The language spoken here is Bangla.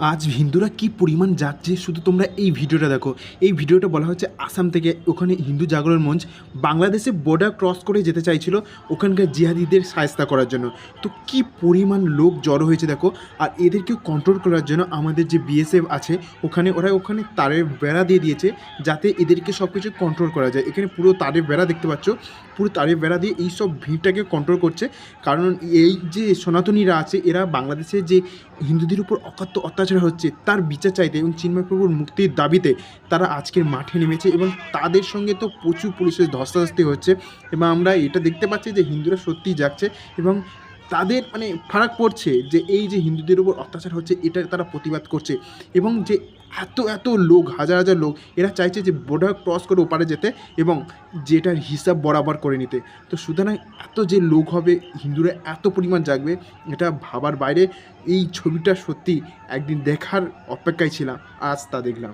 আজ হিন্দুরা কি পরিমাণ যাচ্ছে? শুধু তোমরা এই ভিডিওটা দেখো। এই ভিডিওটা বলা হচ্ছে আসাম থেকে ওখানে হিন্দু জাগরণ মঞ্চ বাংলাদেশে বর্ডার ক্রস করে যেতে চাইছিল ওখানকার জিহাদিদের সায়স্তা করার জন্য। তো কি পরিমাণ লোক জড়ো হয়েছে দেখো, আর এদেরকে কন্ট্রোল করার জন্য আমাদের যে বিএসএফ আছে, ওখানে ওরা ওখানে তারের বেড়া দিয়ে দিয়েছে যাতে এদেরকে সব কিছু কন্ট্রোল করা যায়। এখানে পুরো তারের বেড়া দেখতে পাচ্ছ। পুরো তারের বেড়া দিয়ে এই সব ভিড়টাকে কন্ট্রোল করছে। কারণ এই যে সনাতনীরা আছে, এরা বাংলাদেশে যে হিন্দুদের উপর অকাত্য অত্যাচার হচ্ছে তার বিচার চাইতে এবং চিন্ময় প্রভুর মুক্তির দাবিতে তারা আজকের মাঠে নেমেছে এবং তাদের সঙ্গে তো প্রচুর পুলিশের ধস্তাধস্তি হচ্ছে এবং আমরা এটা দেখতে পাচ্ছি যে হিন্দুরা সত্যিই যাচ্ছে এবং তাদের মানে ফারাক পড়ছে যে এই যে হিন্দুদের উপর অত্যাচার হচ্ছে, এটা তারা প্রতিবাদ করছে। এবং যে এত এত লোক, হাজার হাজার লোক, এরা চাইছে যে বর্ডার ক্রস করে ওপারে যেতে এবং যেটার হিসাব বরাবর করে নিতে। তো সুতরাং এত যে লোক হবে, হিন্দুরা এত পরিমাণ জাগবে, এটা ভাবার বাইরে এই ছবিটা সত্যি একদিন দেখার অপেক্ষায় ছিলাম, আজ তা দেখলাম।